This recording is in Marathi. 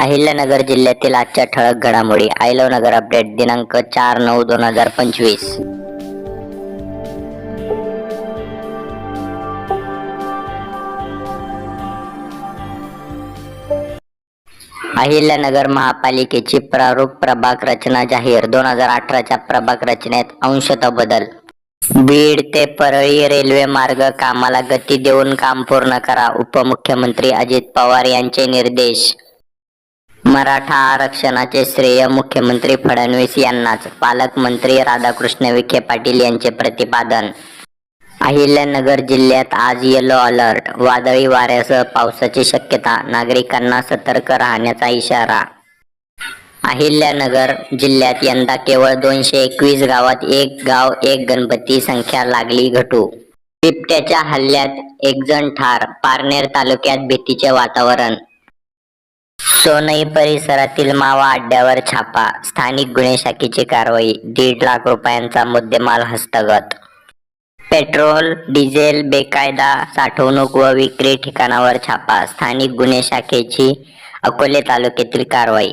अहिल्यानगर जिल्ह्यातील आजच्या ठळक घडामोडी. आयलव नगर अपडेट दिनांक चार नऊ दोन हजार पंचवीस. अहिल्यानगर महापालिकेची प्रारूप प्रभाग रचना जाहीर. दोन हजार अठराच्या प्रभाग रचनेत अंशतः बदल. बीड ते परळी रेल्वे मार्ग कामाला गती देऊन काम पूर्ण करा उपमुख्यमंत्री अजित पवार यांचे निर्देश. मराठा आरक्षणाचे श्रेय मुख्यमंत्री फडणवीस यांनाच. पालकमंत्री राधाकृष्ण विखे पाटील यांचे प्रतिपादन. अहिल्यानगर जिल्ह्यात आज येलो अलर्ट. वादळी वाऱ्यासह पावसाची शक्यता. नागरिकांना सतर्क राहण्याचा इशारा. अहिल्यानगर जिल्ह्यात यंदा केवळ दोनशे एकवीस गावात एक गाव एक गणपती संख्या लागली घटू. बिबट्याच्या हल्ल्यात एक जण ठार. पारनेर तालुक्यात भीतीचे वातावरण. सोनई परिसरातील मावा अड्ड्यावर छापा. स्थानिक गुन्हे शाखेची कारवाई दीड लाख रुपयांचा मुद्देमाल हस्तगत. पेट्रोल डिझेल बेकायदा साठवणूक व विक्री ठिकाणावर छापा. स्थानिक गुन्हे शाखेची अकोले तालुक्यातील कारवाई.